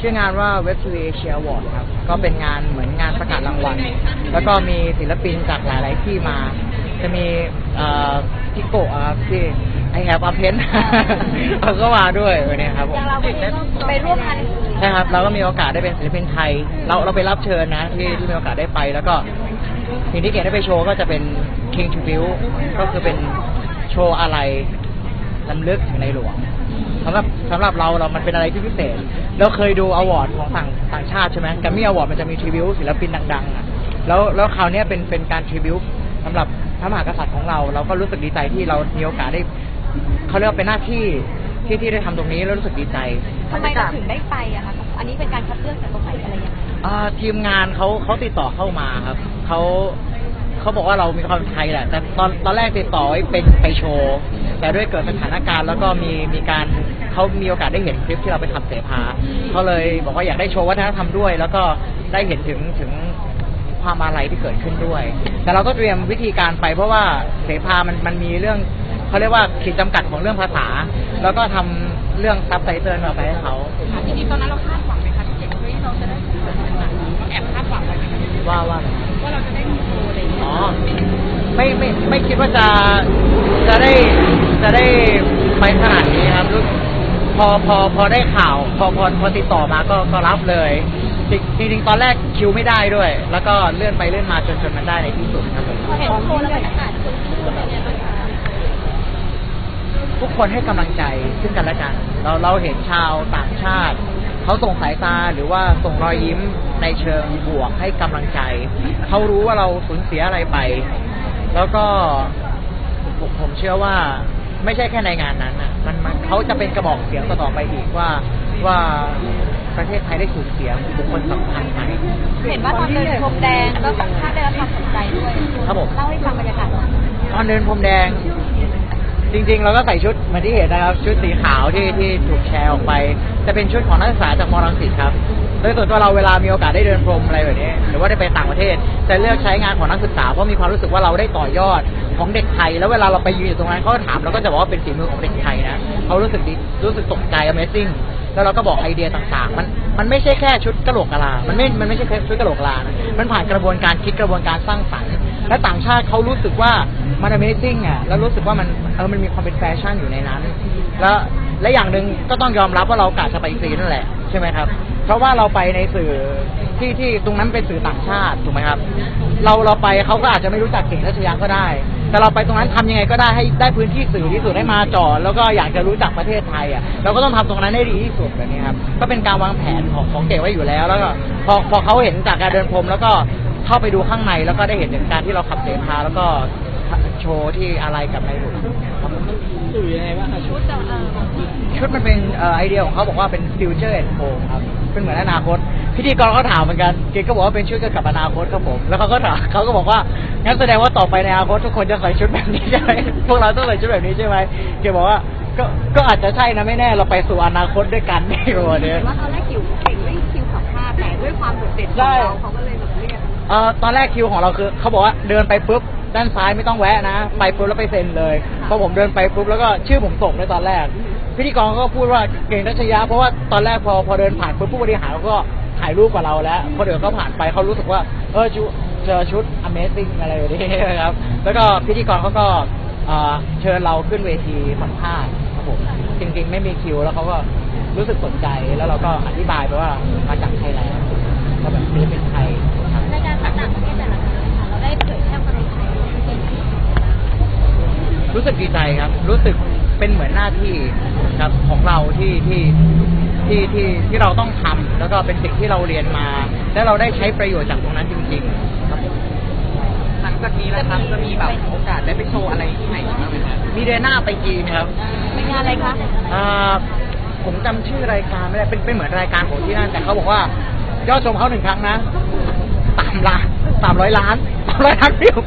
ชื่องานว่า Web TV Asia Award ครับ ก็เป็นงานเหมือนงานประกาศรางวัล แล้วก็มีศิลปินจากหลาย ๆ ที่มา จะมีเอ่อพี่โกะครับที่ I have a pen เขาก็มาด้วยวันนี้ครับผมอย่างเราไปร่วมไปร่วมงานใช่ครับ เราก็มีโอกาสได้เป็นศิลปินไทย เราเราไปรับเชิญนะที่ที่มีโอกาสได้ไป แล้วก็สิ่งที่เก่งได้ไปโชว์ก็จะเป็น King Tribute ก็คือเป็นโชว์อะไรลำลึกถึงในหลวง สำหรับสำหรับเราเรามันเป็นอะไรที่พิเศษ เราเคยดูอวอร์ดของต่างต่างชาติใช่ไหมกัมมี่อวอร์ดมันจะมีทริบิวศิลปินดังๆอะแล้วแล้วคราวเนี้ยเป็นเป็นการทริบิวสำหรับพระมหากษัตริย์ของเรา เราก็รู้สึกดีใจที่เรามีโอกาสได้เขาเรียกว่าเป็นหน้าที่ที่ที่ได้ทำตรงนี้แล้วรู้สึกดีใจทำไมเราถึงได้ไปอะคะอันนี้เป็นการคัดเลือกจากตรงไหนอะไรยังไงอ่าทีมงานเขาเขาติดต่อเข้ามาครับเขาเขาบอกว่าเรามีความเป็นไทยแหละแต่ตอนตอนแรกติดต่อไว้เป็นไปโชว์ แต่ด้วยเกิดสถานการณ์แล้วก็มีมีการเขามีโอกาสได้เห็นคลิปที่เราไปทำเสภาเขาเลยบอกว่าอยากได้โชว์วัฒนธรรมด้วย แล้วก็ได้เห็นถึงถึงความอะไรที่เกิดขึ้นด้วย แต่เราก็เตรียมวิธีการไปเพราะว่าเสภามันมันมีเรื่องเขาเรียกว่าขีดจำกัดของเรื่องภาษา แล้วก็ทำเรื่องซับไตเติลมาไปให้เขาทีนี้ตอนนั้นเราคาดหวังไหมคะที่เก่งเฮ้ยเราจะได้เปิดขนาดนี้ก็แอบคาดหวังไว้ไหมคะว่าว่า ว่าเราจะได้มีโชว์อะไรอย่างเงี้ย อ๋อ ไม่ไม่ไม่คิดว่าจะจะได้ จะได้ไปขนาดนี้ครับรู้พอพอพอได้ข่าว พอพอพอติดต่อมาก็ก็รับเลยจริงจริงๆตอนแรกคิวไม่ได้ด้วย แล้วก็เลื่อนไปเลื่อนมาจนจนมันได้ในที่สุดครับผมพอเห็นโชว์แล้วบรรยากาศคือเป็นยังไงบ้างคะทุกคนให้กำลังใจซึ่งกันและกัน เราเราเห็นชาวต่างชาติเขาส่งสายตาหรือว่าส่งรอยยิ้มในเชิงบวกให้กำลังใจเขารู้ว่าเราสูญเสียอะไรไป แล้วก็ผมผมเชื่อว่า ไม่ใช่แค่ในงานนั้นนะมันมันเขาจะเป็นกระบอกเสียงต่อๆไปอีกว่าว่าประเทศไทยได้สูญเสียบุคคลสำคัญไปเห็นว่าตอนเดินพรมแดงก็ค่อนข้างได้รับความสนใจด้วยครับผมเล่าให้ฟังบรรยากาศหน่อยตอนเดินพรมแดง จริง ๆ เราก็ใส่ชุดเหมือนที่เห็นนะครับ ชุดสีขาวที่ที่ถูกแชร์ออกไป จะเป็นชุดของนักศึกษาจากมอลังสิตครับ โดยส่วนตัวเราเวลามีโอกาสได้เดินพรมอะไรแบบนี้ หรือว่าได้ไปต่างประเทศจะเลือกใช้งานของนักศึกษาเพราะมีความรู้สึกว่าเราได้ต่อยอดของเด็กไทย แล้วเวลาเราไปยืนอยู่ตรงนั้นเขาถามเราก็จะบอกว่าเป็นฝีมือของเด็กไทยนะเขารู้สึกดีรู้สึกตกใจ Amazing แล้วเราก็บอกไอเดียต่างๆ มันมันไม่ใช่แค่ชุดกระโหลกกะลา มันไม่ มันไม่ใช่แค่ชุดกระโหลกกะลานะมันผ่านกระบวนการคิดกระบวนการสร้างสรรค์ และต่างชาติเขารู้สึกว่ามัน Amazing อะ แล้วรู้สึกว่ามันเออ มันมีความเป็นแฟชั่นอยู่ในนั้น แล้วและอย่างหนึ่งก็ต้องยอมรับว่าเรากะจะไปซีนั่นแหละใช่ไหมครับ เพราะว่าเราไปในสื่อที่ที่ตรงนั้นเป็นสื่อต่างชาติถูกไหมครับ เราเราไปเขาก็อาจจะไม่รู้จักเก่งรัชยาก็ได้ แต่เราไปตรงนั้นทำยังไงก็ได้ให้ได้พื้นที่สื่อที่สุดให้มาจอดแล้วก็อยากจะรู้จักประเทศไทยอะเราก็ต้องทำตรงนั้นให้ดีที่สุดแบบนี้ครับก็เป็นการวางแผนของของเก่งไว้อยู่แล้ว แล้วก็พอพอเขาเห็นจากการเดินพรมแล้วก็เข้าไปดูข้างในแล้วก็ได้เห็นถึงการที่เราขับเสพาแล้วก็โชว์ที่อะไรกับในหลวงครับผมสื่อยังไงบ้างคะชุดจะเออชุดมันเป็นเอ่อไอเดียของเขาบอกว่าเป็น future and home ครับ เป็นเหมือนอนาคต พิธีกรเขาถามเหมือนกันเกดก็บอกว่าเป็นชุดเกี่ยวกับอนาคตครับผม แล้วเขาก็ถามเขาก็บอกว่างั้นแสดงว่าต่อไปในอนาคตทุกคนจะใส่ชุดแบบนี้ใช่ไหมพวกเราต้องใส่ชุดแบบนี้ใช่ไหมเกดบอกว่าก็ก็อาจจะใช่นะไม่แน่เราไปสู่อนาคตด้วยกันในวันนี้ว่าตอนแรกคิวเก่งไม่คิวสัมภาษณ์แต่ด้วยความโดดเด่นของเราเขาก็เลยแบบเรียกเอ่อตอนแรกคิวของเราคือเขาบอกว่าเดินไปปุ๊บด้านซ้ายไม่ต้องแวะนะ ไปปุ๊บแล้วไปเซ็นเลยพอผมเดินไปปุ๊บแล้วก็ชื่อผมส่งในตอนแรก พิธีกรก็พูดว่าเก่งทัชยะเพราะว่าตอนแรกพอพอเดินผ่านปุ๊บผู้บริหารเขาก็ถ่ายรูปกับเราแล้วพอเดี๋ยวเขาผ่านไปเขารู้สึกว่า เออชุดเจอชุด Amazing อะไรแบบนี้นะครับ แล้วก็พิธีกรเขาก็เอ่อเชิญเราขึ้นเวทีสัมภาษณ์ครับผมจริงๆ ไม่มีคิวแล้วเขาก็รู้สึกสนใจแล้วเราก็อธิบายไปว่ามาจากไทยแลนด์ก็แบบศิลปินไทยครับในการต่างประเทศแต่ละครั้งค่ะเราได้เผยแพร่ความเป็นไทยเป็นรู้สึกดีใจครับ รู้สึก เป็นเหมือนหน้าที่ครับของเราที่ที่ที่ที่ที่เราต้องทำแล้วก็เป็นสิ่งที่เราเรียนมา และเราได้ใช้ประโยชน์จากตรงนั้นจริง ๆ ครับผมหลังจากนี้นะครับจะมีแบบโอกาสได้ไปโชว์อะไรที่ไหนบ้างไหมคะมีเดือนหน้าไปจีนครับเป็นงานอะไรคะอ่าผมจำชื่อรายการไม่ได้เป็นเป็นเหมือนรายการของที่นั่นแต่เขาบอกว่ายอดชมเขาหนึ่งครั้งนะสามล้านสามร้อยล้านสามร้อยล้านวิว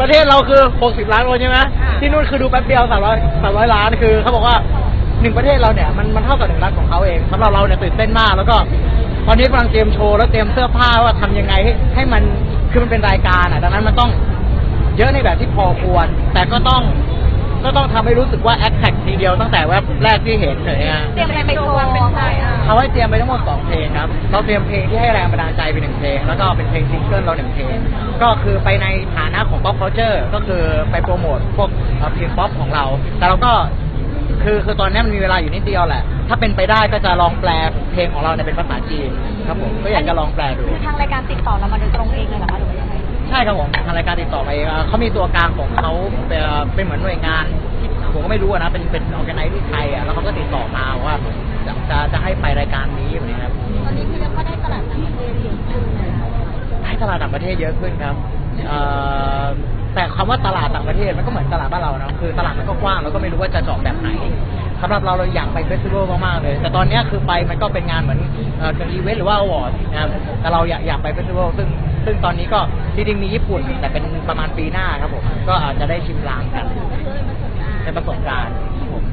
ประเทศเราคือหกสิบล้านคนใช่ไหมที่นู่นคือดูแป๊บเดียวสามร้อยสามร้อยล้านคือเขาบอกว่าหนึ่งประเทศเราเนี่ยมันมันเท่ากับหนึ่งล้านของเขาเองสำหรับเราเนี่ยตื่นเต้นมาก แล้วก็ตอนนี้กำลังเตรียมโชว์แล้วเตรียมเสื้อผ้าว่าทำยังไงให้ให้มันคือมันเป็นรายการอะดังนั้นมันต้องเยอะในแบบที่พอควร แต่ก็ต้อง ก็ต้องทำให้รู้สึกว่าแอคแท็กทีเดียวตั้งแต่แวบแรกที่เห็นเลยฮะเตรียมอะไรไปโชว์เป็นไงอะเขาให้เตรียมไปทั้งหมดสองเพลงครับเราเตรียมเพลงที่ให้แรงบันดาลใจไปหนึ่งเพลง แล้วก็เป็นเพลงซิงเกิลเราหนึ่งเพลง ก็คือไปในฐานะของ pop culture ก็คือไปโปรโมทพวกเอ่อเพลงป๊อปของเรา แต่เราก็ คือคือตอนนี้มันมีเวลาอยู่นิดเดียวแหละ ถ้าเป็นไปได้ก็จะลองแปลเพลงของเราเนี่ยเป็นภาษาจีนครับผม ก็อยากจะลองแปลดู คือทางรายการติดต่อเรามาโดยตรงเองเลยเหรอคะหรือว่ายังไง ใช่ครับผมทางรายการติดต่อมาเองเอ่อเขามีตัวกลางของเขาเป็นเอ่อเป็นเหมือนหน่วยงานที่ผมก็ไม่รู้อะนะ เป็นเป็นออแกไนซ์ที่ไทยอะแล้วเขาก็ติดต่อมาว่าจะจะจะให้ไปรายการนี้แบบนี้ครับตอนนี้คือเรียกว่าได้ตลาดต่างประเทศเยอะขึ้นเลยนะให้ตลาดต่างประเทศเยอะขึ้นครับเอ่อแต่คำว่าตลาดต่างประเทศมันก็เหมือนตลาดบ้านเรานะคือตลาดมันก็กว้างเราก็ไม่รู้ว่าจะเจาะแบบไหนสำหรับเราเราอยากไปเฟสติวัลมากๆเลย แต่ตอนเนี้ยคือไปมันก็เป็นงานเหมือนเอ่อเป็นอีเวนต์หรือว่าอวอร์ดนะครับแต่เราอยากอยากไปเฟสติวัลซึ่ง ซึ่งตอนนี้ก็จริงๆมีญี่ปุ่น แต่เป็นประมาณปีหน้าครับผม ก็อาจจะได้ชิมลางกันเป็นประสบการณ์ครับผม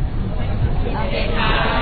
โอเคค่ะ